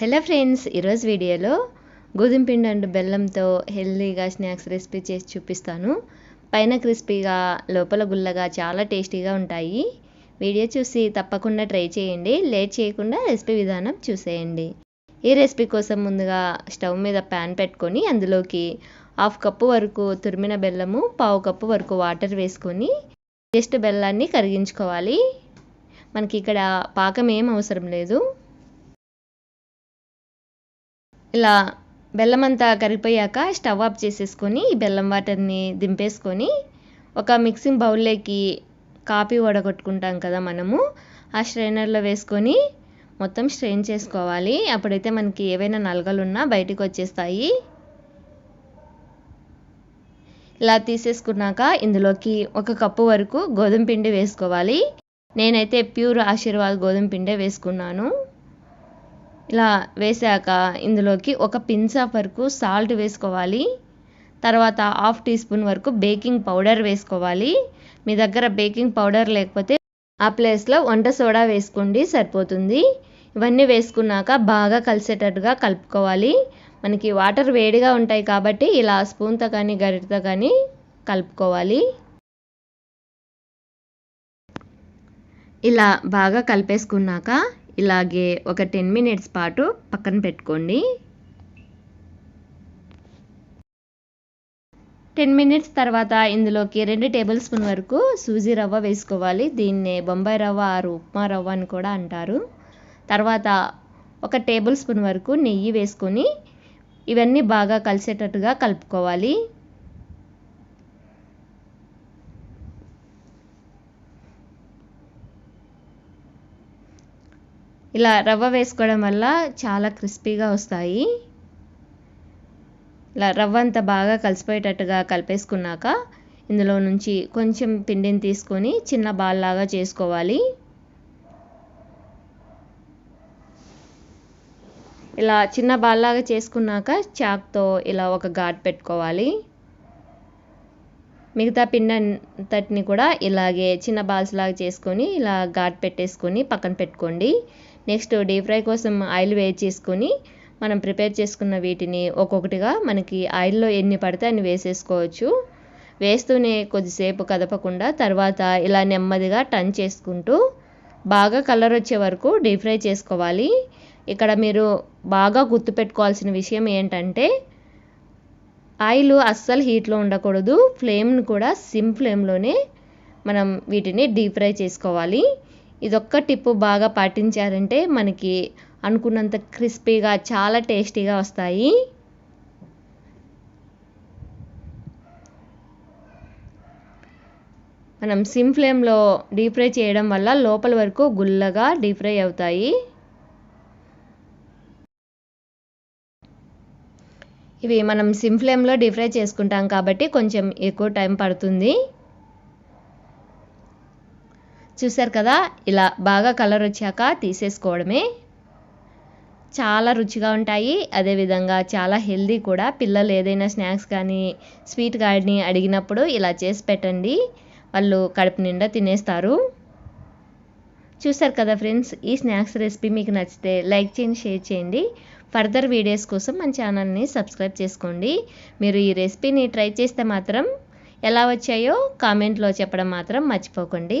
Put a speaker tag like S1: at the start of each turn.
S1: Hello friends ఈరోజు వీడియోలో గోధుమ పిండి అండ్ బెల్లంతో హెల్దీగా స్నాక్స్ రెసిపీ చేసి చూపిస్తాను. పైన క్రిస్పీగా లోపల గుల్లగా చాలా టేస్టీగా ఉంటాయి. వీడియో చూసి తప్పకుండా ట్రై చేయండి. లేట్ చేయకుండా రెసిపీ విధానం చూసేయండి. ఈ రెసిపీ కోసం ముందుగా స్టవ్ మీద ప్యాన్ పెట్టుకొని అందులోకి హాఫ్ కప్పు వరకు తురిమిన బెల్లము పావు కప్పు వరకు వాటర్ వేసుకొని జస్ట్ బెల్లాన్ని కరిగించుకోవాలి. మనకి ఇక్కడ పాకం ఏం అవసరం లేదు. ఇలా బెల్లం అంతా కరిగిపోయాక స్టవ్ ఆఫ్ చేసేసుకొని ఈ బెల్లం వాటర్ని దింపేసుకొని ఒక మిక్సింగ్ బౌల్లోకి కాఫీ వడగొట్టుకుంటాం కదా మనము ఆ స్ట్రైనర్లో వేసుకొని మొత్తం స్ట్రెయిన్ చేసుకోవాలి. అప్పుడైతే మనకి ఏవైనా నలగలు ఉన్నా బయటికి వచ్చేస్తాయి. ఇలా తీసేసుకున్నాక ఇందులోకి ఒక కప్పు వరకు గోధుమ పిండి వేసుకోవాలి. నేనైతే ప్యూర్ ఆశీర్వాద్ గోధుమ పిండే వేసుకున్నాను. ఇలా వేసాక ఇందులోకి ఒక పిన్సాఫ్ వరకు సాల్ట్ వేసుకోవాలి. తర్వాత హాఫ్ టీ స్పూన్ వరకు బేకింగ్ పౌడర్ వేసుకోవాలి. మీ దగ్గర బేకింగ్ పౌడర్ లేకపోతే ఆ ప్లేస్లో వంట సోడా వేసుకోండి సరిపోతుంది. ఇవన్నీ వేసుకున్నాక బాగా కలిసేటట్టుగా కలుపుకోవాలి. మనకి వాటర్ వేడిగా ఉంటాయి కాబట్టి ఇలా స్పూన్తో కానీ గరిటతో కానీ కలుపుకోవాలి. ఇలా బాగా కలిపేసుకున్నాక ఇలాగే ఒక టెన్ మినిట్స్ పాటు పక్కన పెట్టుకోండి. టెన్ మినిట్స్ తర్వాత ఇందులోకి రెండు టేబుల్ స్పూన్ వరకు సూజీ రవ్వ వేసుకోవాలి. దీన్నే బొంబాయి రవ్వ ఆరు ఉప్మా రవ్వ అని కూడా అంటారు. తర్వాత ఒక టేబుల్ స్పూన్ వరకు నెయ్యి వేసుకొని ఇవన్నీ బాగా కలిసేటట్టుగా కలుపుకోవాలి. ఇలా రవ్వ వేసుకోవడం వల్ల చాలా క్రిస్పీగా వస్తాయి. ఇలా రవ్వ అంతా బాగా కలిసిపోయేటట్టుగా కలిపేసుకున్నాక ఇందులో నుంచి కొంచెం పిండిని తీసుకొని చిన్న బాల్ లాగా చేసుకోవాలి. ఇలా చిన్న బాల్ లాగా చేసుకున్నాక చాక్తో ఇలా ఒక ఘాట్ పెట్టుకోవాలి. మిగతా పిండి అంతటిని కూడా ఇలాగే చిన్న బాల్స్ లాగా చేసుకొని ఇలా ఘాట్ పెట్టేసుకొని పక్కన పెట్టుకోండి. నెక్స్ట్ డీప్ ఫ్రై కోసం ఆయిల్ వేడి చేసుకొని మనం ప్రిపేర్ చేసుకున్న వీటిని ఒక్కొక్కటిగా మనకి ఆయిల్లో ఎన్ని పడితే అన్ని వేసేసుకోవచ్చు. వేస్తూనే కొద్దిసేపు కదపకుండా తర్వాత ఇలా నెమ్మదిగా టర్న్ చేసుకుంటూ బాగా కలర్ వచ్చే వరకు డీప్ ఫ్రై చేసుకోవాలి. ఇక్కడ మీరు బాగా గుర్తుపెట్టుకోవాల్సిన విషయం ఏంటంటే ఆయిల్ అస్సలు హీట్లో ఉండకూడదు. ఫ్లేమ్ని కూడా సిమ్ ఫ్లేమ్లోనే మనం వీటిని డీప్ ఫ్రై చేసుకోవాలి. ఇదొక్క టిప్పు బాగా పాటించారంటే మనకి అనుకున్నంత క్రిస్పీగా చాలా టేస్టీగా వస్తాయి. మనం సిమ్ ఫ్లేమ్లో డీప్ ఫ్రై చేయడం వల్ల లోపల వరకు గుల్లగా డీప్ ఫ్రై అవుతాయి. ఇవి మనం సిమ్ ఫ్లేమ్లో డీప్ ఫ్రై చేసుకుంటాం కాబట్టి కొంచెం ఎక్కువ టైం పడుతుంది. చూసారు కదా ఇలా బాగా కలర్ వచ్చాక తీసేసుకోవడమే. చాలా రుచిగా ఉంటాయి. అదేవిధంగా చాలా హెల్దీ కూడా. పిల్లలు ఏదైనా స్నాక్స్ కానీ స్వీట్ కానీ అడిగినప్పుడు ఇలా చేసి పెట్టండి. వాళ్ళు కడుపు నిండా తినేస్తారు. చూసారు కదా ఫ్రెండ్స్ ఈ స్నాక్స్ రెసిపీ మీకు నచ్చితే లైక్ చేయండి షేర్ చేయండి. ఫర్దర్ వీడియోస్ కోసం మన ఛానల్ని సబ్స్క్రైబ్ చేసుకోండి. మీరు ఈ రెసిపీని ట్రై చేస్తే మాత్రం ఎలా వచ్చాయో కామెంట్లో చెప్పడం మాత్రం మర్చిపోకండి.